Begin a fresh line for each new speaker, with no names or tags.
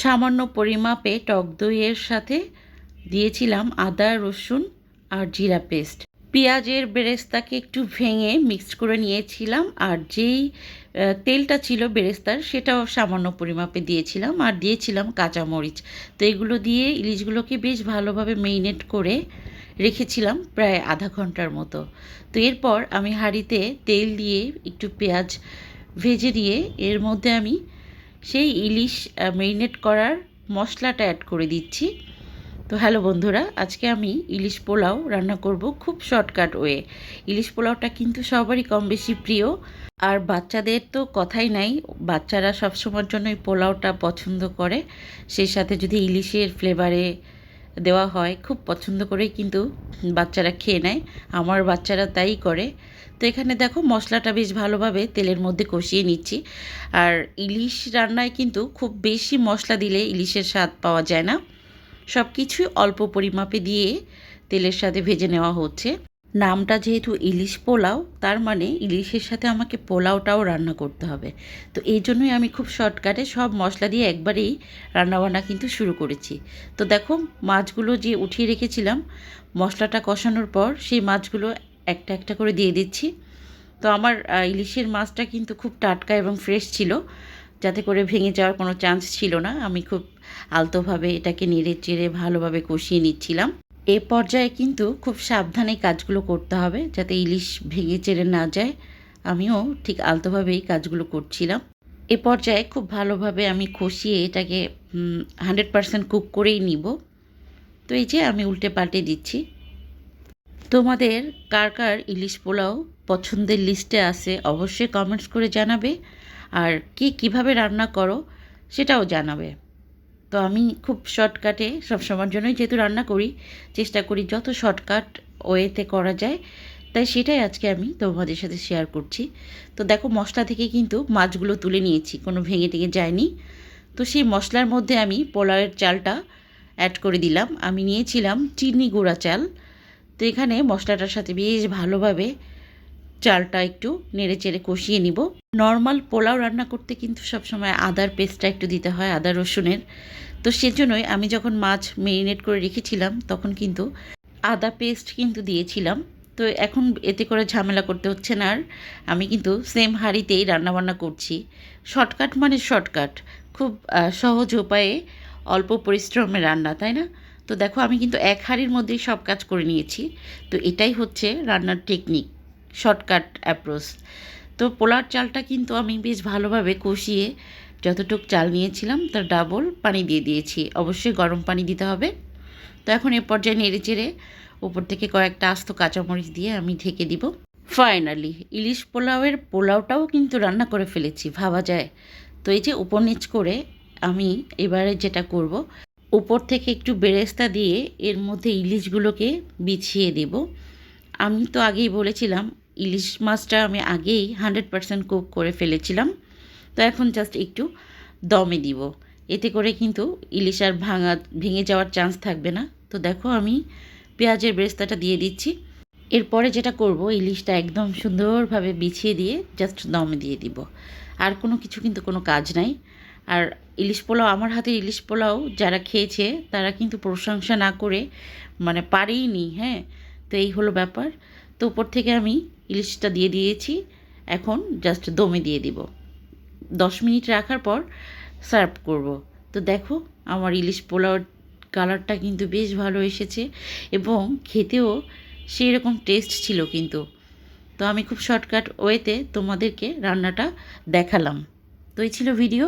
সামান্য পরিমাপে টক দইয়ের সাথে দিয়েছিলাম আদা, রসুন আর জিরা পেস্ট। পেঁয়াজের বেরেস্তাকে একটু ভেঙে মিক্সড করে নিয়েছিলাম আর যেই তেলটা ছিল বেরেস্তার সেটাও সামান্য পরিমাপে দিয়েছিলাম আর দিয়েছিলাম কাঁচামরিচ। তো এগুলো দিয়ে ইলিশগুলোকে বেশ ভালোভাবে মেরিনেট করে রেখেছিলাম প্রায় আধা ঘণ্টার মতো। তো এরপর আমি হাঁড়িতে তেল দিয়ে একটু পেঁয়াজ ভেজে দিয়ে এর মধ্যে আমি সেই ইলিশ মেরিনেট করার মশলাটা অ্যাড করে দিচ্ছি। তো হ্যালো বন্ধুরা, আজকে আমি ইলিশ পোলাও রান্না করব খুব শর্টকাট ওয়ে ইলিশ পোলাওটা কিন্তু সবারই কম বেশি প্রিয়। আর বাচ্চাদের তো কথাই নাই, বাচ্চারা সবসময়ের জন্যই পোলাওটা পছন্দ করে। সেই সাথে যদি ইলিশের ফ্লেভারে দেওয়া হয়। খুব পছন্দ করে কিন্তু বাচ্চারা খেয়ে নেয়। আমার বাচ্চারা তাই করে। তো এখানে দেখো মশলাটা বেশ ভালোভাবে তেলের মধ্যে কষিয়ে নিচ্ছি। আর ইলিশ রান্নায় কিন্তু খুব বেশি মশলা দিলে ইলিশের স্বাদ পাওয়া যায় না। সব কিছুই অল্প পরিমাপে দিয়ে তেলের সাথে ভেজে নেওয়া হচ্ছে। নামটা যেহেতু ইলিশ পোলাও, তার মানে ইলিশের সাথে আমাকে পোলাওটাও রান্না করতে হবে। তো এই জন্যই আমি খুব শর্টকাটে সব মশলা দিয়ে একবারেই রান্নাবান্না কিন্তু শুরু করেছি। তো দেখো, মাছগুলো যে উঠিয়ে রেখেছিলাম, মশলাটা কষানোর পর সেই মাছগুলো একটা একটা করে দিয়ে দিচ্ছি। তো আমার ইলিশের মাছটা কিন্তু খুব টাটকা এবং ফ্রেশ ছিল, যাতে করে ভেঙে যাওয়ার কোনো চান্স ছিল না। আমি খুব আলতোভাবে এটাকে নেড়ে চেড়ে ভালোভাবে কষিয়ে নিচ্ছিলাম। এ পর্যায়ে কিন্তু খুব সাবধানে কাজগুলো করতে হবে যাতে ইলিশ ভেঙে চেড়ে না যায়। আমিও ঠিক আলতোভাবেই কাজগুলো করছিলাম। এ পর্যায়ে খুব ভালোভাবে আমি কষিয়ে এটাকে হান্ড্রেড পারসেন্ট কুক করেই নিব। তো এই যে আমি উল্টে পাল্টে দিচ্ছি। তোমাদের কার কার ইলিশ পোলাও পছন্দের লিস্টে আছে অবশ্যই কমেন্টস করে জানাবে। আর কি কীভাবে রান্না করো সেটাও জানাবে। তো আমি খুব শর্টকাটে সবসময়ের জন্যই যেহেতু রান্না করি, চেষ্টা করি যত শর্টকাট ওয়েতে করা যায়, তাই সেটাই আজকে আমি তোমাদের সাথে শেয়ার করছি। তো দেখো মশলা থেকে কিন্তু মাছগুলো তুলে নিয়েছি, কোনো ভেঙে টেঙে যায়নি। তো সেই মশলার মধ্যে আমি পোলাওয়ের চালটা অ্যাড করে দিলাম। আমি নিয়েছিলাম চিনি গুঁড়া চাল। তো এখানে মশলাটার সাথে বেশ ভালোভাবে চালটা একটু নেড়ে চেড়ে কষিয়ে নিব। নর্মাল পোলাও রান্না করতে কিন্তু সবসময় আদার পেস্টটা একটু দিতে হয়, আদা রসুনের। তো সেজন্যই আমি যখন মাছ মেরিনেট করে রেখেছিলাম, তখন কিন্তু আদা পেস্ট কিন্তু দিয়েছিলাম। তো এখন এতে করে ঝামেলা করতে হচ্ছে না আর। আমি কিন্তু সেম হাঁড়িতেই রান্নাবান্না করছি। শর্টকাট মানে শর্টকাট খুব সহজ উপায়ে অল্প পরিশ্রমে রান্না, তাই না? তো দেখো, আমি কিন্তু এক হাঁড়ির মধ্যেই সব কাজ করে নিয়েছি। তো এটাই হচ্ছে রান্নার টেকনিক শর্টকাট অ্যাপ্রোচ তো পোলার চালটা কিন্তু আমি বেশ ভালোভাবে কষিয়ে যতটুক চাল নিয়েছিলাম, তার ডাবল পানি দিয়ে দিয়েছি। অবশ্যই গরম পানি দিতে হবে। তো এখন এ পর্যায়ে নেড়ে চেড়ে উপর থেকে কয়েকটা আস্ত কাঁচামরিচ দিয়ে আমি ঢেকে দিব। ফাইনালি ইলিশ পোলাওয়ের পোলাওটাও কিন্তু রান্না করে ফেলেছি, ভাবা যায়। তো এই যে উপর নিচ করে আমি এবারে যেটা করব, উপর থেকে একটু বেরেস্তা দিয়ে এর মধ্যে ইলিশগুলোকে বিছিয়ে দেব। আমি তো আগেই বলেছিলাম ইলিশ মাছটা আমি আগেই হান্ড্রেড পারসেন্ট কুক করে ফেলেছিলাম। তো এখন জাস্ট একটু দমে দিব। এতে করে কিন্তু ইলিশ আর ভাঙা, ভেঙে যাওয়ার চান্স থাকবে না। তো দেখো আমি পেঁয়াজের বেরেস্তাটা দিয়ে দিচ্ছি। এরপরে যেটা করব, ইলিশটা একদম সুন্দরভাবে বিছিয়ে দিয়ে জাস্ট দমে দিয়ে দিব। আর কোনো কিছু কিন্তু কোনো কাজ নাই। আর ইলিশ পোলাও, আমার হাতের ইলিশ পোলাও যারা খেয়েছে, তারা কিন্তু প্রশংসা না করে মানে পারেই নি হ্যাঁ? তো এই হলো ব্যাপার। তো উপর থেকে আমি ইলিশটা দিয়ে দিয়েছি। এখন জাস্ট দমে দিয়ে দিব। দশ মিনিট রাখার পর সার্ভ করব। তো দেখো, আমার ইলিশ পোলাওর কালারটা কিন্তু বেশ ভালো এসেছে এবং খেতেও সেই রকম টেস্ট ছিল কিন্তু। তো আমি খুব শর্টকাট ওয়েতে তোমাদেরকে রান্নাটা দেখালাম। তো এই ছিল ভিডিও